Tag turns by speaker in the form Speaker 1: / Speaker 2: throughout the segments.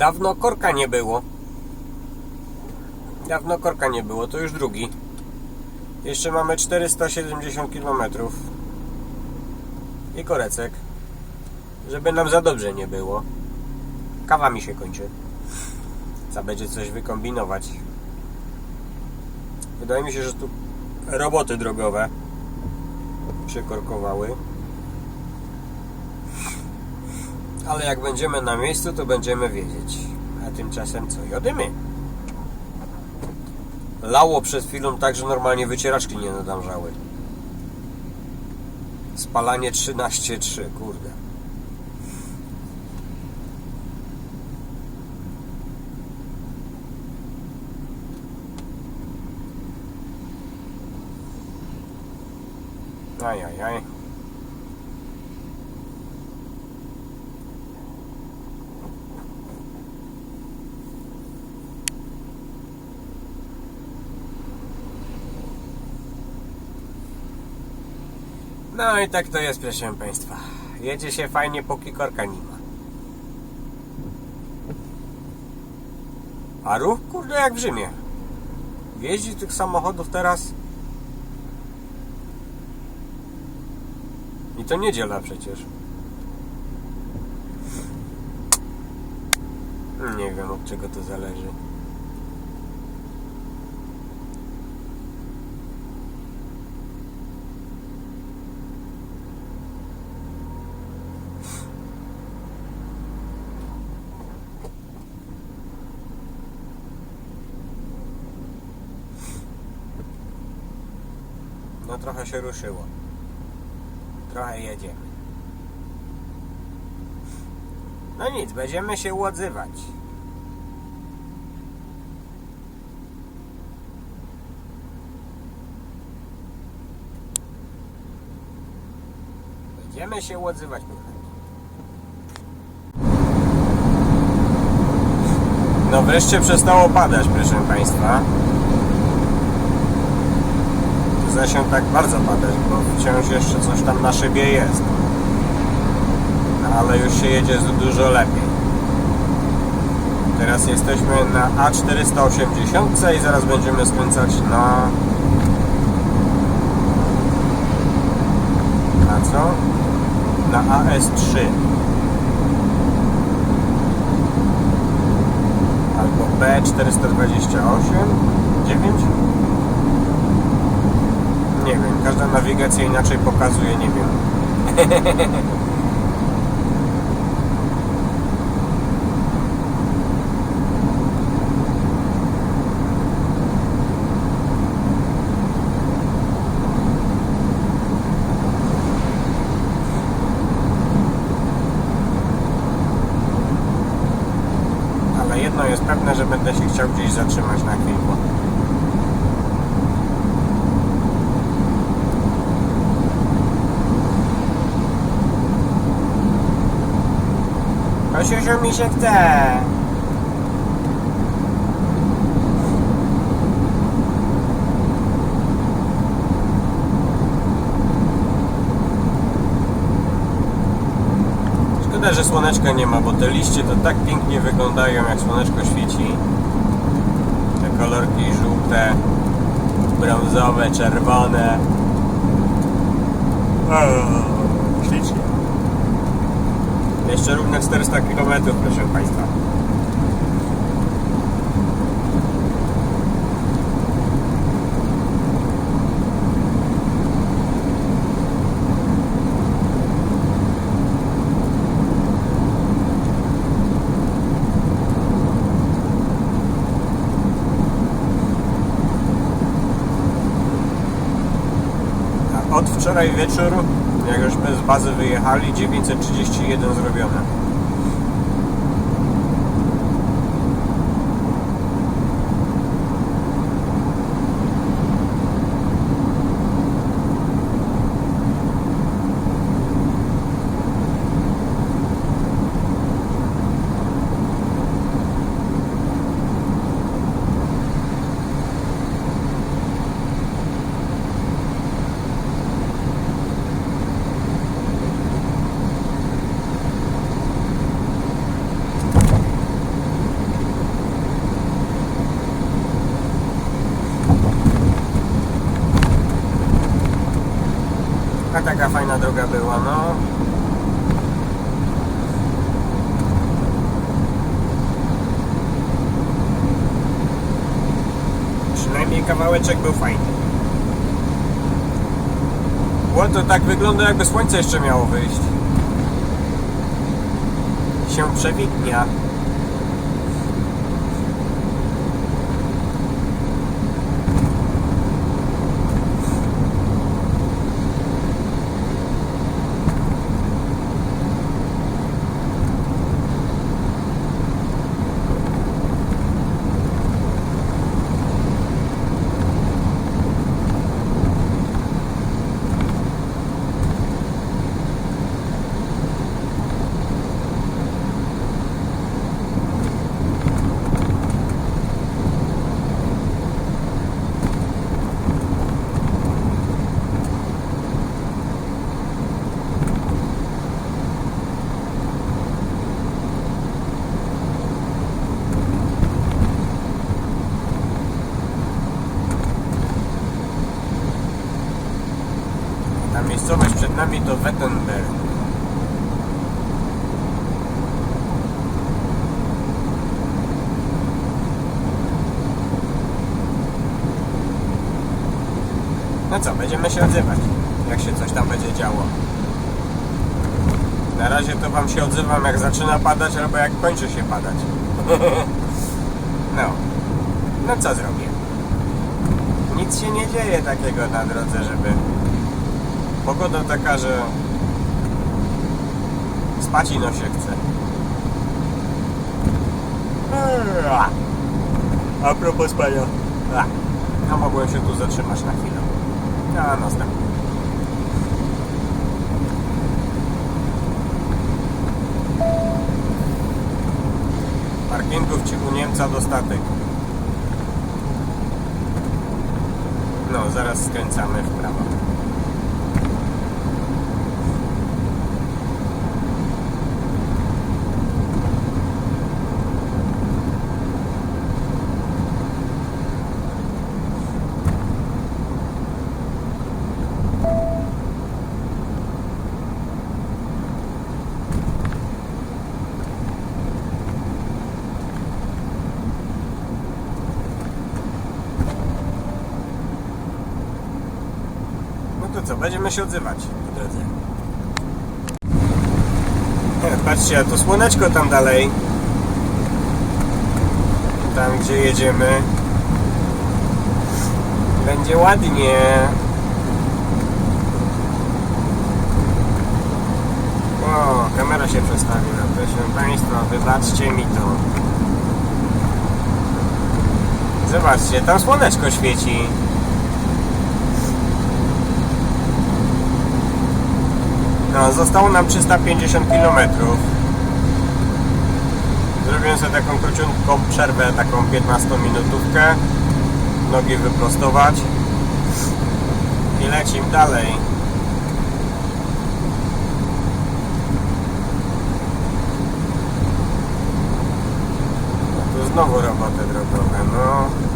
Speaker 1: Dawno korka nie było. Dawno korka nie było, to już drugi. Jeszcze mamy 470 km. I korecek. Żeby nam za dobrze nie było. Kawa mi się kończy. Trzeba będzie coś wykombinować. Wydaje mi się, że tu roboty drogowe przykorkowały. Ale jak będziemy na miejscu, to będziemy wiedzieć. A tymczasem co? Jodymy. Lało przed chwilą tak, że normalnie wycieraczki nie nadążały. Spalanie 13,3, kurde. No i tak to jest, proszę Państwa. Jedzie się fajnie, póki korka nie ma. A ruch, kurde, jak w Rzymie. Jeździ tych samochodów teraz. I to niedziela przecież. Nie wiem od czego to zależy. No trochę się ruszyło. Trochę jedziemy. No nic, będziemy się łodzywać. Będziemy się kochani. No wreszcie przestało padać, proszę Państwa. Zresztą tak bardzo padać, bo wciąż jeszcze coś tam na szybie jest. Ale już się jedzie dużo lepiej. Teraz jesteśmy na A480 i zaraz będziemy skręcać na... Na co? Na AS3. Albo B428? 9? Nie wiem, każda nawigacja inaczej pokazuje, nie wiem. Ale jedno jest pewne, że będę się chciał gdzieś zatrzymać na chwilę. Osiosiu mi się chce. Szkoda, że słoneczka nie ma, bo te liście to tak pięknie wyglądają, jak słoneczko świeci. Te kolorki żółte, brązowe, czerwone. Ślicznie. Jeszcze równe 400 km, proszę Państwa. Od wczoraj wieczór, jak żeśmy z bazy wyjechali, 931 zrobione. Taka fajna droga była, no. Przynajmniej kawałeczek był fajny. Bo to tak wygląda jakby słońce jeszcze miało wyjść. Się przewidnia. Ta miejscowość przed nami to Wettenberg. No co, będziemy się odzywać, jak się coś tam będzie działo. Na razie to wam się odzywam, jak zaczyna padać, albo jak kończy się padać. No. No co zrobię? Nic się nie dzieje takiego na drodze, żeby Pogoda taka, że spać ino się chce. A propos spania. A, No mogłem się tu zatrzymać na chwilę. A następnie. Parkingów ci u Niemca dostatek. No, zaraz skręcamy w prawo. No to co, będziemy się odzywać po drodze. Patrzcie, a to słoneczko tam dalej. Tam gdzie jedziemy. Będzie ładnie. O, kamera się przestawiła. Proszę Państwa, wybaczcie mi to. Zobaczcie, tam słoneczko świeci. No, zostało nam 350 km. Zrobiłem sobie taką króciutką przerwę, taką 15-minutówkę. Nogi wyprostować. I lecimy dalej. Tu znowu roboty drogowe, no.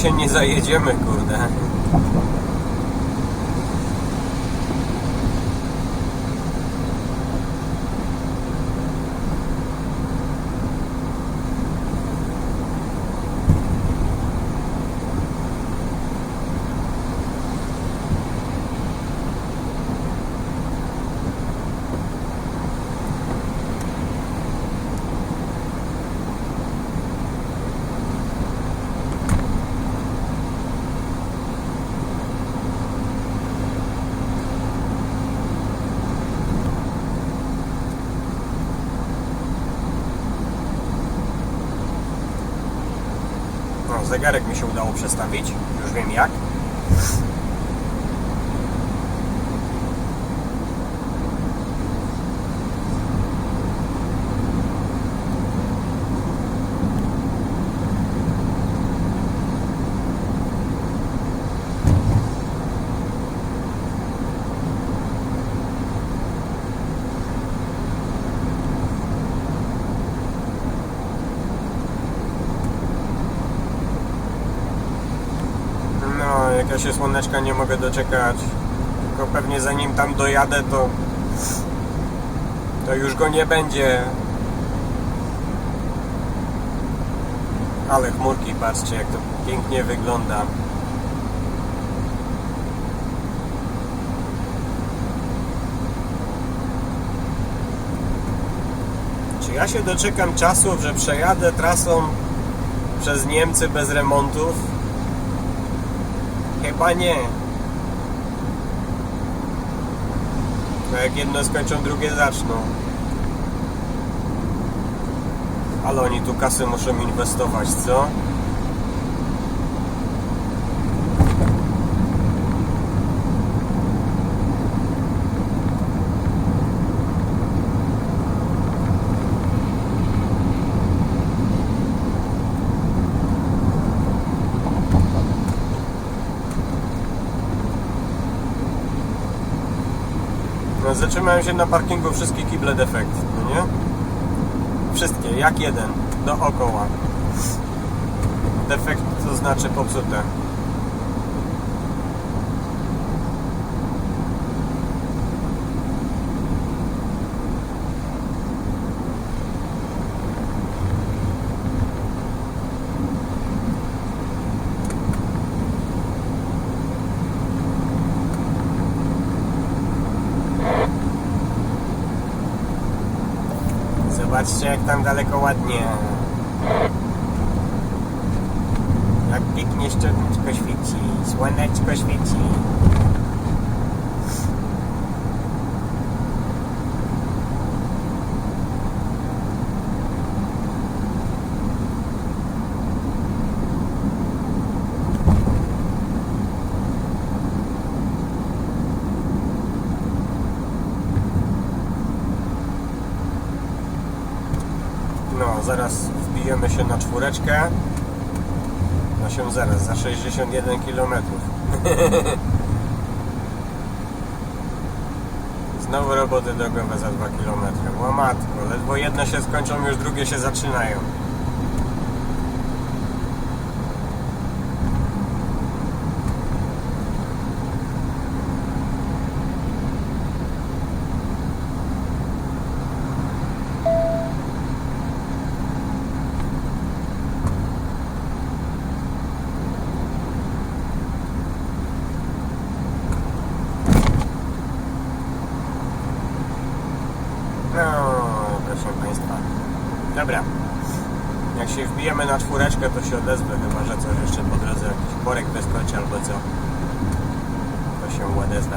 Speaker 1: Dzisiaj nie zajedziemy, kurde. No, zegarek mi się udało przestawić, już wiem jak. No, jak ja się słoneczka nie mogę doczekać. Tylko pewnie zanim tam dojadę, to to już go nie będzie. Ale chmurki, patrzcie jak to pięknie wygląda. Czy ja się doczekam czasu, że przejadę trasą przez Niemcy bez remontów? Chyba nie. No jak jedno skończą, drugie zaczną. Ale oni tu kasy muszą inwestować, co? Zatrzymają się na parkingu wszystkie kible defekt, no nie? Wszystkie, jak jeden, dookoła. Defekt to znaczy popsute. Zobaczcie jak tam daleko ładnie. Jak pięknie słoneczko świeci. Słoneczko świeci. No, zaraz wbijemy na czwóreczkę. No się zaraz, za 61 km. Znowu roboty drogowe za 2 km. Łamatko, ledwo jedne się skończą, już drugie się zaczynają. No, proszę Państwa. Dobra. Jak się wbijemy na czwóreczkę, to się odezwę, chyba że coś jeszcze po drodze, jakiś korek wyskoczy albo co. To się odezwę.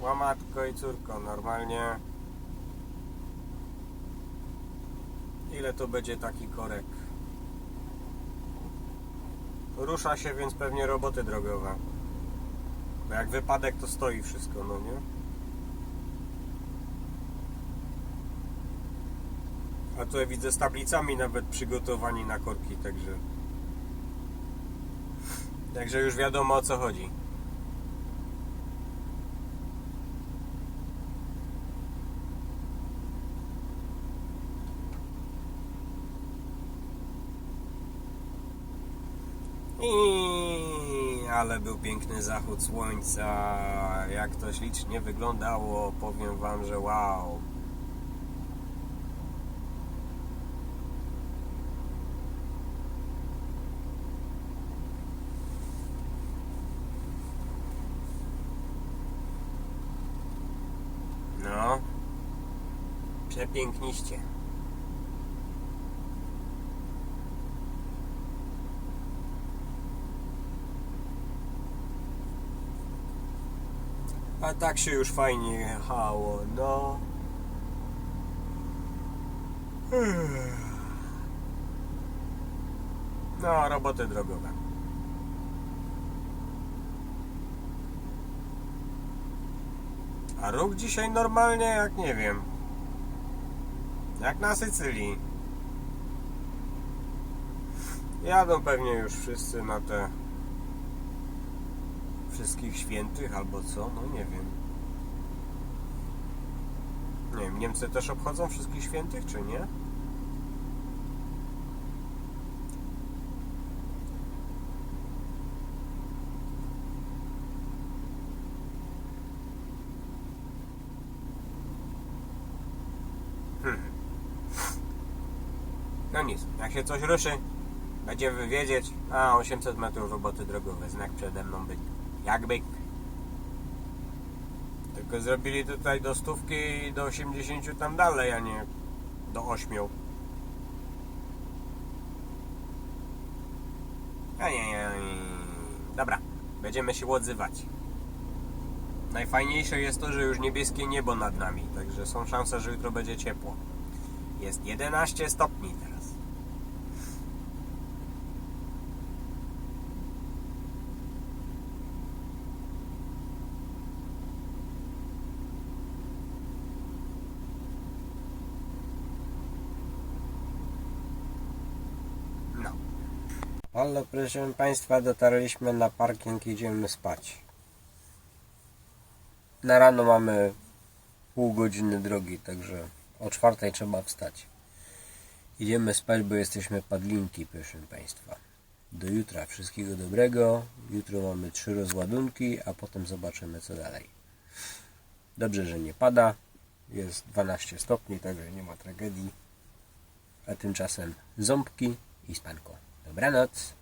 Speaker 1: Łamatko i córko, normalnie. Ile to będzie taki korek? Rusza się, więc pewnie roboty drogowe. Bo jak wypadek, to stoi wszystko, no nie? A tutaj widzę z tablicami nawet przygotowani na korki, także... Także już wiadomo o co chodzi. I ale był piękny zachód słońca. Jak to ślicznie wyglądało, powiem wam, że wow. No, przepiękniście. A tak się już fajnie jechało, no. No, roboty drogowe. A ruch dzisiaj normalnie jak nie wiem. Jak na Sycylii. Jadą pewnie już wszyscy na te wszystkich świętych albo co, no nie wiem. Nie wiem, Niemcy też obchodzą wszystkich świętych, czy nie? Hmm. No nic, się coś ruszy, będziemy wiedzieć. A, 800 metrów roboty drogowe, znak przede mną byk. Jak byk. Tylko zrobili tutaj do stówki i do 80 tam dalej, a nie do 8. Ajajaj. Dobra, będziemy się odzywać. Najfajniejsze jest to, że już niebieskie niebo nad nami, także są szanse, że jutro będzie ciepło. Jest 11 stopni teraz. No. Halo, proszę Państwa, dotarliśmy na parking, idziemy spać. Na rano mamy pół godziny drogi, także o czwartej trzeba wstać. Idziemy spać, bo jesteśmy padlinki, proszę Państwa. Do jutra wszystkiego dobrego. Jutro mamy trzy rozładunki, a potem zobaczymy co dalej. Dobrze, że nie pada. Jest 12 stopni, także nie ma tragedii. A tymczasem ząbki i spanko. Dobranoc.